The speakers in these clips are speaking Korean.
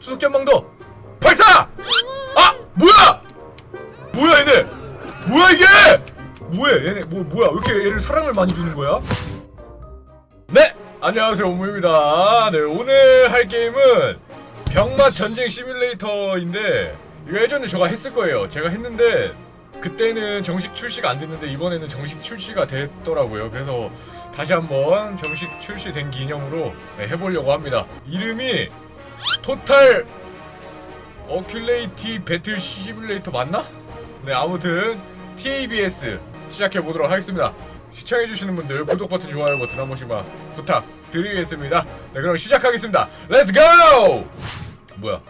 추석 전망도 발사! 아 뭐야? 뭐야 얘네? 뭐야 이게? 뭐야 얘네 뭐 뭐야 왜 이렇게 얘를 사랑을 많이 주는 거야? 네 안녕하세요 오무입니다. 네 오늘 할 게임은 병맛 전쟁 시뮬레이터인데 이거 예전에 제가 했을 거예요. 제가 했는데 그때는 정식 출시가 안 됐는데 이번에는 정식 출시가 됐더라고요. 그래서 다시 한번 정식 출시된 기념으로 네, 해보려고 합니다. 이름이 토탈 어큘레이티 배틀 시뮬레이터 맞나? 네 아무튼 TABS 시작해 보도록 하겠습니다. 시청해 주시는 분들 구독 버튼 좋아요 버튼 한 번씩만 부탁드리겠습니다. 네 그럼 시작하겠습니다. 렛츠 고! 뭐야?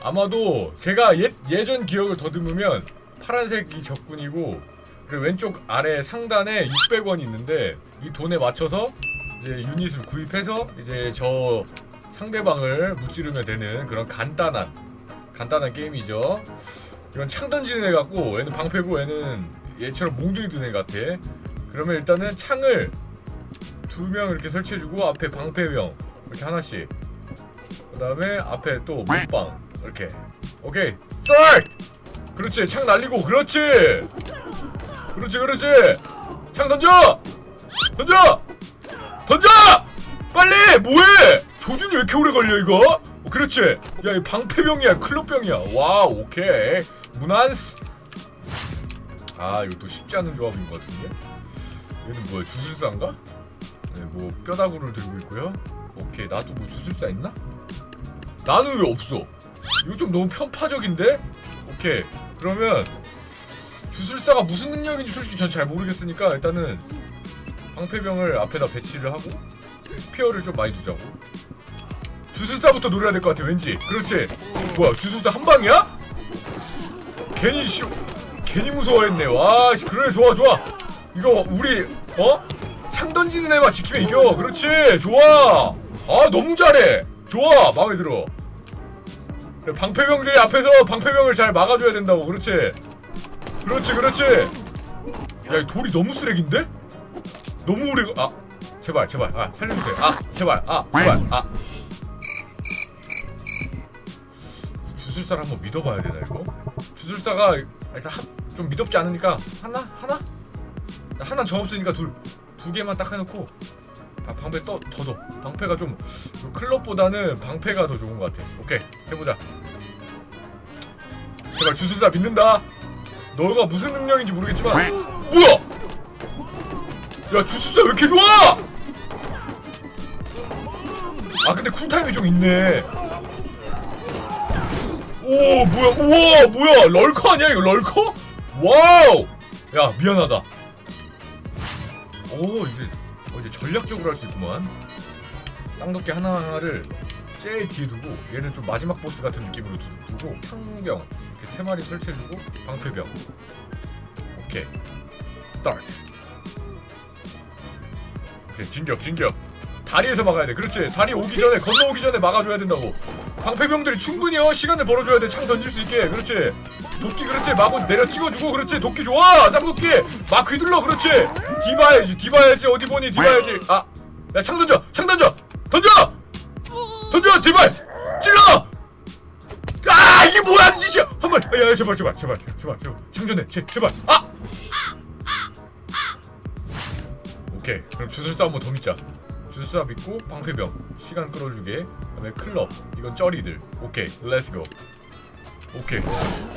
아마도 제가 예, 예전 기억을 더듬으면 파란색이 적군이고 그리고 왼쪽 아래 상단에 600원이 있는데 이 돈에 맞춰서 이제 유닛을 구입해서 이제 저 상대방을 무찌르면 되는 그런 간단한 간단한 게임이죠. 이건 창 던지는 애 같고 얘는 방패고 얘는 얘처럼 몽둥이 드는 애 같아. 그러면 일단은 창을 두 명 이렇게 설치해주고 앞에 방패병 이렇게 하나씩. 그 다음에 앞에 또 몸빵 이렇게. 오케이. 스타트. 그렇지. 창 날리고 그렇지. 그렇지 그렇지. 창 던져. 던져. 던져. 빨리 뭐해? 조준이 왜 이렇게 오래 걸려 이거? 어, 그렇지. 야, 이 방패병이야, 클럽병이야. 와, 오케이. 무난스. 아, 이거 또 쉽지 않은 조합인 것 같은데. 얘는 뭐야, 주술사인가? 네, 뭐 뼈다구를 들고 있고요. 오케이, 나도 뭐 주술사 있나? 나는 왜 없어? 이거 좀 너무 편파적인데? 오케이. 그러면 주술사가 무슨 능력인지 솔직히 전 잘 모르겠으니까 일단은 방패병을 앞에다 배치를 하고 스피어를 좀 많이 두자고. 주술사부터 노려야 될 것 같아 왠지. 그렇지? 뭐야 주술사 한 방이야? 괜히 씨 괜히 무서워했네. 와 씨, 그래 좋아 좋아. 이거 우리 어? 창 던지는 애만 지키면 이겨. 그렇지 좋아. 아 너무 잘해. 좋아 마음에 들어. 방패병들이 앞에서 방패병을 잘 막아줘야 된다고. 그렇지? 그렇지 그렇지. 야이 돌이 너무 쓰레기인데? 너무 오래 가- 아 제발 제발. 아 살려주세요. 아 제발. 아 제발. 아 주술사를 한번 믿어봐야 되나 이거? 주술사가 일단 한, 좀 믿op지 않으니까 하나 하나 하나 정 없으니까 둘 두 개만 딱 해놓고 아, 방패 떠, 더 줘. 방패가 좀 클럽보다는 방패가 더 좋은 것 같아. 오케이 해보자. 제발 주술사 믿는다. 너가 무슨 능력인지 모르겠지만 뭐야? 야 주술사 왜 이렇게 좋아? 아 근데 쿨타임이 좀 있네. 오 뭐야? 우와 뭐야? 럴커 아니야 이거 럴커? 와우! 야 미안하다. 오 이제 어, 이제 전략적으로 할 수 있구만. 쌍둥이 하나하나를 제일 뒤에 두고 얘는 좀 마지막 보스 같은 느낌으로 두, 두고 창병 이렇게 세 마리 설치해주고 방패병. 오케이. 스타트. 오케이 진격 진격 다리에서 막아야 돼. 그렇지. 다리 오기 전에 건너오기 전에 막아줘야 된다고. 방패병들이 충분히 어 시간을 벌어줘야 돼. 창 던질 수 있게. 그렇지. 도끼 그렇지. 마구 내려 찍어주고 그렇지. 도끼 좋아. 쌍도끼. 막 휘둘러. 그렇지. 디바야지. 디바야지. 어디 보니 디바야지. 아야 창 던져. 창 던져. 던져! 던져! 디바 찔러! 아 이게 뭐야? 진짜 한번. 야 제발 제발 제발 제발 제발. 창전해. 제, 제발. 아! 오케이. 그럼 주술사 한번 더 믿자 주술사 믿고 방패병 시간 끌어주게 그다음에 클럽 이건 쩌리들. 오케이 렛츠고 오케이.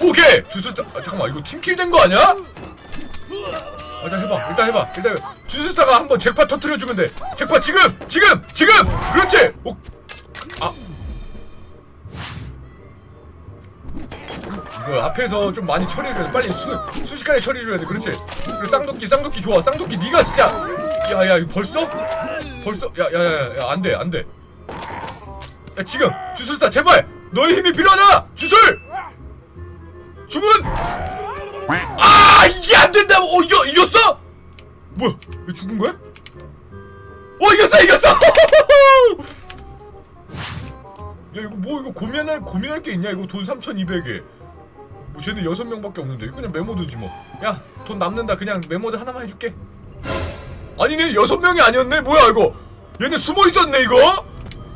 오케이! 주술사 아, 잠깐만 이거 팀킬 된 거 아니야? 아, 일단 해봐 일단 해봐 일단 해봐. 주술사가 한번 잭팟 터트려주면 돼. 잭팟 지금 지금 지금! 그렇지! 오, 아. 이거 앞에서 좀 많이 처리해줘야 돼. 빨리 수, 순식간에 처리해줘야 돼. 그렇지? 그리고 쌍도끼 쌍도끼 좋아. 쌍도끼 네가 진짜. 야야 이거 벌써? 벌써 야야야야 안돼 안돼. 야 지금 주술사 제발! 너의 힘이 필요하다! 주술! 주문! 아 이게 안 된다고! 어 이겨 이겼어? 뭐야 왜 죽은 거야? 어 이겼어 이겼어! 야 이거 뭐 이거 고민할 고민할 게 있냐? 이거 돈 3,200에. 뭐 쟤는 여섯 명밖에 없는데 그냥 메모드지 뭐야 돈 남는다. 그냥 메모드 하나만 해줄게 아니네 여섯 명이 아니었네. 뭐야 이거? 얘네 숨어 있었네 이거?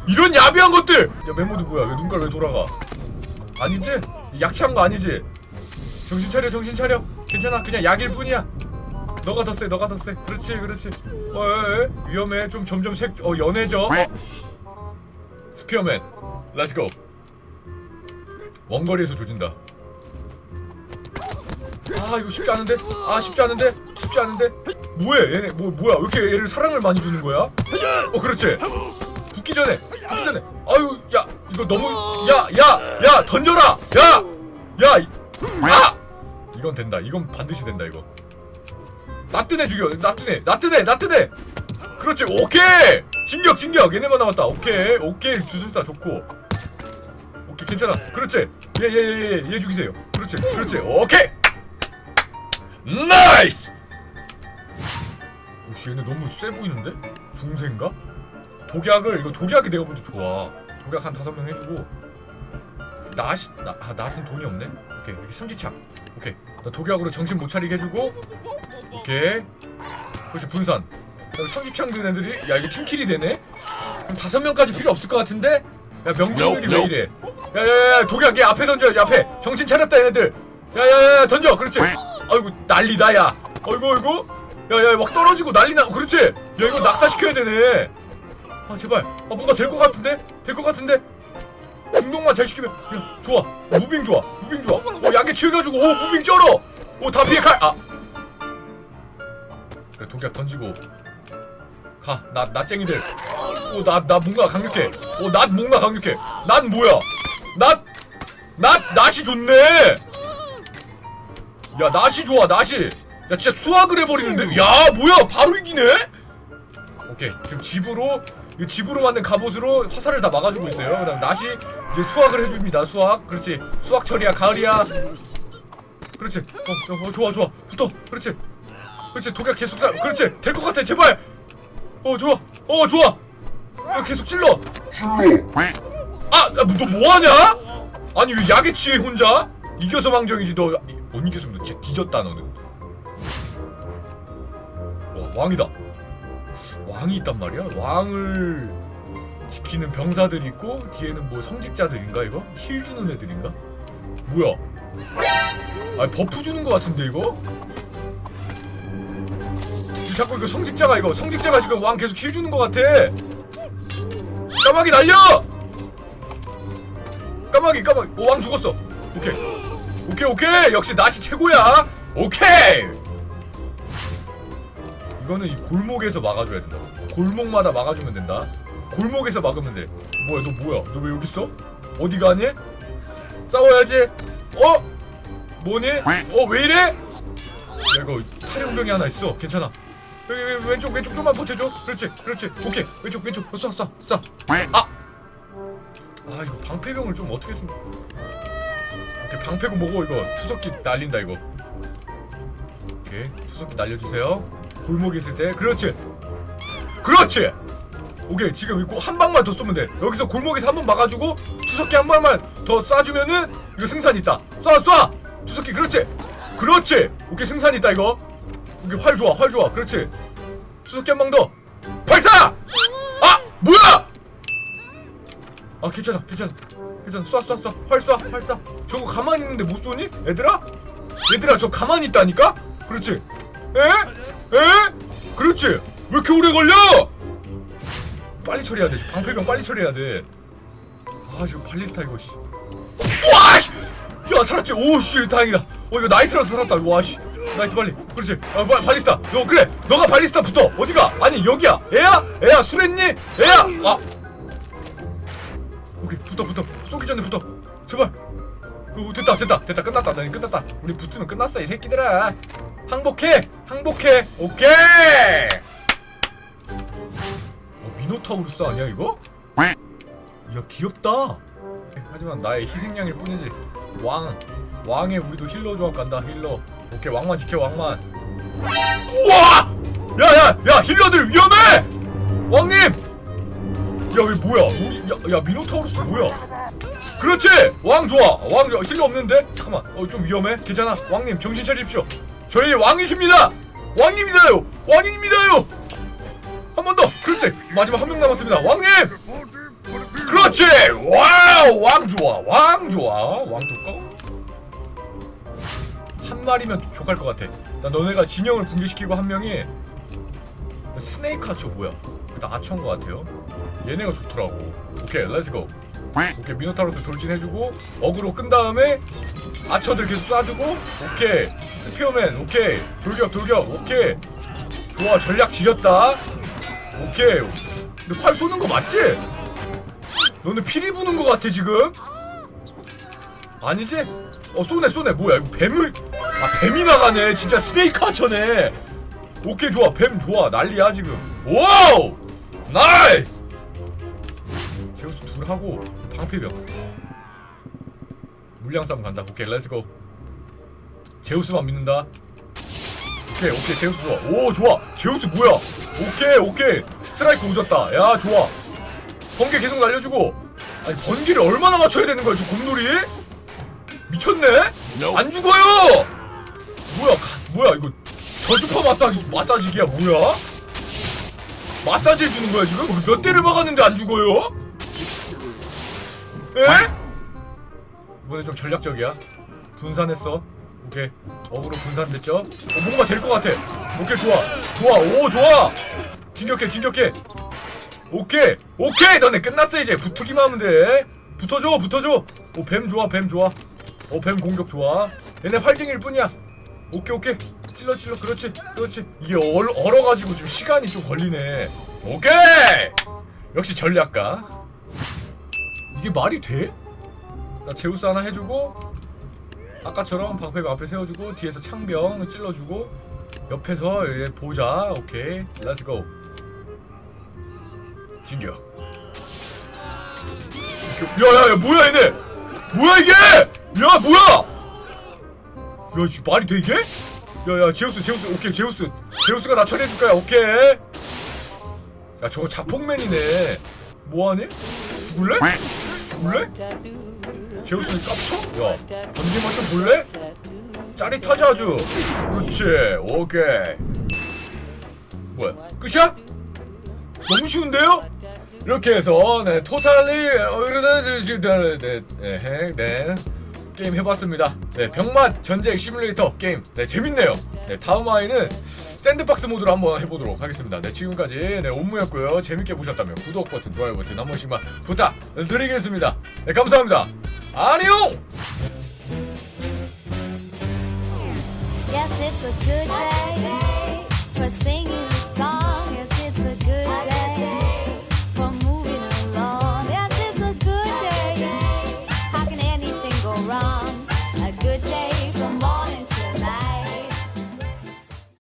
이런 야비한 것들! 야 멤버들 뭐야? 왜 눈깔 왜 돌아가? 아니지? 약치한 거 아니지? 정신 차려 정신 차려. 괜찮아 그냥 약일 뿐이야. 너가 더세 너가 더세. 그렇지 그렇지. 어 에, 에, 위험해. 좀 점점 색어 연해져. 어. 스피어맨 렛츠고 원거리에서 조진다 아 이거 쉽지 않은데? 아 쉽지 않은데? 쉽지 않은데? 뭐해 얘네? 뭐 뭐야? 왜 이렇게 얘를 사랑을 많이 주는 거야? 어 그렇지. 붙기 전에 붙기 전에. 아유 야 이거 너무 야 야 야 던져라! 야야아! 이건 된다. 이건 반드시 된다 이거. 나뜨네 죽여. 나뜨네. 나뜨네 나뜨네! 그렇지. 오케이! 진격 진격! 얘네만 남았다. 오케이. 오케이. 주술사 좋고. 오케이 괜찮아. 그렇지. 얘얘얘 얘 얘 죽이세요. 그렇지 그렇지. 오케이 나이스! 오씨 얘네 너무 세 보이는데? 중세인가? 독약을 이거 독약이 내가 볼때 좋아. 독약 한 다섯 명 해주고. 낫이 나, 아 낫은 돈이 없네? 오케이 여기 삼지창. 오케이. 나 독약으로 정신 못 차리게 해주고. 오케이. 그렇지 분산. 삼지창 든 애들이 야 이거 팀킬이 되네? 다섯 명까지 필요 없을 것 같은데? 야 명중률이 왜 이래? 야야야 독약 얘 앞에 던져야지 앞에. 정신 차렸다 얘네들. 야야야 던져. 그렇지 아이고 난리다 야. 아이고 아이고. 야야 막 떨어지고 난리나. 그렇지? 야 이거 낙사시켜야 되네. 아 제발. 아 뭔가 될 것 같은데? 될 것 같은데? 중동만 잘 시키면. 야 좋아. 무빙 좋아. 무빙 좋아. 어 약에 취해가지고. 오 무빙 쩔어. 오다 피해. 칼아. 그래 독약 던지고. 가 나 나쟁이들. 오나 나 뭔가 강력해. 오낫 뭔가 강력해. 난 뭐야? 낫낫 낫이 좋네 야 낫이 좋아 낫이 야 진짜 수학을 해버리는데? 야 뭐야 바로 이기네? 오케이 지금 집으로 이 집으로 만든 갑옷으로 화살을 다 막아주고 있어요. 그다음 낫이 이제 수학을 해줍니다 수학 그렇지. 수학철이야 가을이야. 그렇지. 어, 어, 어 좋아 좋아. 붙어. 그렇지. 그렇지. 독약 계속 다 그렇지. 될 것 같아 제발. 어 좋아. 어 좋아. 야, 계속 찔러. 아, 너 뭐하냐? 아니 왜 약에 취해 혼자? 이겨서 망정이지 너 못 이겨서 너 진짜 뒤졌다 너는 와 왕이다 왕이 있단 말이야? 왕을 지키는 병사들 있고 뒤에는 뭐 성직자들인가 이거? 힐 주는 애들인가? 뭐야 아 버프 주는 거 같은데 이거? 자꾸 이거 성직자가 이거 성직자가 지금 왕 계속 힐 주는 거 같아 까마귀 날려! 까마귀 까마귀 오, 왕 죽었어 오케이 오케이 오케이. 역시 낫이 최고야. 오케이. 이거는 이 골목에서 막아줘야 된다. 골목마다 막아주면 된다. 골목에서 막으면 돼. 뭐야 너 뭐야? 너 왜 여기 있어? 어디 가니? 싸워야지. 어? 뭐니? 어 왜 이래? 야 이거 탈영병이 하나 있어. 괜찮아. 여기, 여기 왼쪽 왼쪽 좀만 버텨줘. 그렇지 그렇지. 오케이. 왼쪽 왼쪽. 쏴쏴 쏴 아! 아 이거 방패병을 좀 어떻게 쓴 오케이 방패고 뭐고 이거 투석기 날린다 이거. 오케이 투석기 날려주세요. 골목에 있을 때. 그렇지! 그렇지! 오케이 지금 이거 한 방만 더 쏘면 돼. 여기서 골목에서 한 번 막아주고 투석기 한 발만 더 쏴주면은 이거 승산 있다. 쏴 쏴! 투석기 그렇지! 그렇지! 오케이 승산 있다 이거. 오케이 활 좋아 활 좋아. 그렇지! 투석기 한 방 더. 발사! 아 뭐야! 아 괜찮아 괜찮아 괜찮아 쏴쏴쏴 활 쏴 활 쏴. 저거 가만히 있는데 못 쏘니? 얘들아? 얘들아 저 가만히 있다니까? 그렇지? 에? 에? 그렇지? 왜 이렇게 오래 걸려? 빨리 처리해야 돼. 방패병 빨리 처리해야 돼아 지금 발리스타 이거 씨. 와씨! 야 살았지? 오씨 다행이다. 어 이거 나이트라서 살았다. 와씨. 나이트 빨리. 그렇지. 아 빨리 발리스타. 너 그래. 너가 발리스타 붙어. 어디가? 아니 여기야. 애야? 애야 술했니? 애야! 아 붙어 붙어. 쏘기 전에 붙어. 제발. 오, 됐다 됐다 됐다. 끝났다. 나 끝났다. 우리 붙으면 끝났어 이 새끼들아. 항복해 항복해. 오케이. 어, 미노타우루스 아니야 이거? 야 귀엽다. 하지만 나의 희생양일 뿐이지. 왕 왕의 우리도 힐러 조합 간다 힐러. 오케이 왕만 지켜 왕만. 우와! 야야야 힐러들 왕님 야왜 뭐야? 우리 야, 야 미노타우루스 뭐야? 그렇지! 왕 좋아. 왕 좋아. 힐러 없는데? 잠깐만. 어 좀 위험해? 괜찮아? 왕님 정신 차리십시오. 저희 왕이십니다! 왕님이다요! 왕입니다요! 한 번 더. 그렇지. 마지막 한 명 남았습니다. 왕님! 그렇지! 와우! 왕 좋아. 왕 좋아. 왕 돌까? 한 마리면 족할 것 같아. 나 너네가 진영을 붕괴시키고 한 명이 스네이크 아처 뭐야? 일단 아처인 것 같아요 얘네가 좋더라고. 오케이 렛츠고 오케이 미노타로스 돌진해주고 어그로 끈 다음에 아처들 계속 쏴주고 오케이. 스피어맨 오케이. 돌격 돌격 오케이. 좋아 전략 지렸다. 오케이. 근데 활 쏘는 거 맞지? 너네 피리 부는 거 같아 지금? 아니지? 어 쏘네 쏘네. 뭐야 이거 뱀을? 아 뱀이 나가네. 진짜 스네이크 하처네 오케이 좋아. 뱀 좋아. 난리야 지금. 와우! 나이스 제우스 둘 하고 방패병 물량 싸움 간다. 오케이 렛츠고 제우스만 믿는다. 오케이 오케이 제우스 좋아. 오 좋아. 제우스 뭐야? 오케이 오케이. 스트라이크 오졌다. 야 좋아. 번개 계속 날려주고. 아니 번개를 얼마나 맞춰야 되는 거야 저 곰돌이? 미쳤네? 안 죽어요! 뭐야 가, 뭐야 이거 저주파 마사지 마사지기야 뭐야? 마사지 해주는 거야 지금? 몇 대를 박았는데 안 죽어요 에? 이번에 좀 전략적이야? 분산했어? 오케이. 어그로 분산됐죠? 어, 뭔가 될 것 같아. 오케이 좋아. 좋아. 오 좋아. 진격해 진격해. 오케이. 오케이. 너네 끝났어 이제. 붙기만 하면 돼. 붙어줘 붙어줘. 오 뱀 좋아 뱀 좋아. 오 뱀 공격 좋아. 얘네 활쟁이일 뿐이야. 오케이 오케이. 찔러 찔러. 그렇지 그렇지. 이게 얼, 얼어가지고 좀 시간이 좀 걸리네. 오케이! 역시 전략가 이게 말이 돼? 나 제우스 하나 해주고 아까처럼 방패병 앞에 세워주고 뒤에서 창병 찔러주고 옆에서 얘 보자. 오케이. 렛츠고 진격. 야야야 뭐야 얘네? 뭐야 이게? 야 뭐야? 야 이 말이 돼 이게? 야야 제우스 제우스 오케이 제우스. 제우스가 나 처리해줄 거야 오케이. 야 저거 자폭맨이네. 뭐하니? 죽을래 죽을래? 제우스는 깝쳐? 야 번개만 좀 볼래? 짜릿하지 아주. 그렇지 오케이. 뭐야 끝이야? 너무 쉬운데요? 이렇게 해서 네 토탈리 네, 네, 네, 네 게임 해봤습니다. 네 병맛 전쟁 시뮬레이터 게임 네 재밌네요. 네 다음 아이는 샌드박스 모드로 한번 해보도록 하겠습니다. 네 지금까지 네 옴무였고요. 재밌게 보셨다면 구독 버튼 좋아요 버튼 한 번씩만 부탁드리겠습니다. 네 감사합니다. 안녕. Yes, it's a good day for singing